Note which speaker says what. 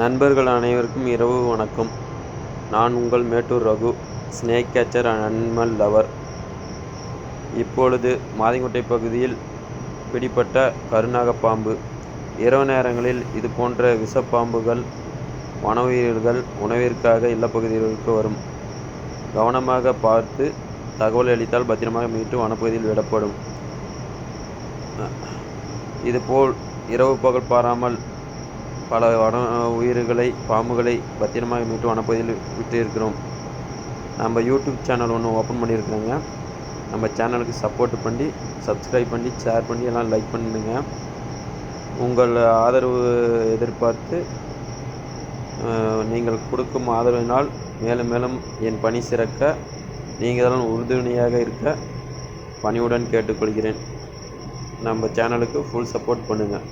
Speaker 1: நண்பர்கள் அனைவருக்கும் இரவு வணக்கம். நான் உங்கள் Mettur Raghu snake catcher and animal lover இப்பொழுது மாதிங்கோட்டை பகுதியில் பிடிப்பட்ட கருநாகப் பாம்பு. இரவு நேரங்களில் இது போன்ற விஷப்பாம்புகள் வனவுயிர்கள் உணவிற்காக இல்லப்பகுதிகளுக்கு வரும். கவனமாக பார்த்து தகவல் அளித்தால் பத்திரமாக மீட்டு வனப்பகுதியில் விடப்படும். இதுபோல் இரவு பகல் பாராமல் பல வன உயிர்களை பாம்புகளை பத்திரமாக மீட்டு வனப்பகுதியில் விட்டு இருக்கிறோம் நம்ம யூடியூப் சேனல் ஒன்று ஓப்பன் பண்ணியிருக்கோங்க நம்ம சேனலுக்கு சப்போர்ட் பண்ணி சப்ஸ்கிரைப் பண்ணி ஷேர் பண்ணி எல்லாம் லைக் பண்ணுங்க. உங்கள் ஆதரவு எதிர்பார்த்து நீங்கள் கொடுக்கும் ஆதரவினால் மேலும் மேலும் என் பணி சிறக்க நீங்கள் தான் உறுதுணையாக இருக்க பணிவுடன் கேட்டுக்கொள்கிறேன். நம்ம சேனலுக்கு ஃபுல் சப்போர்ட் பண்ணுங்கள்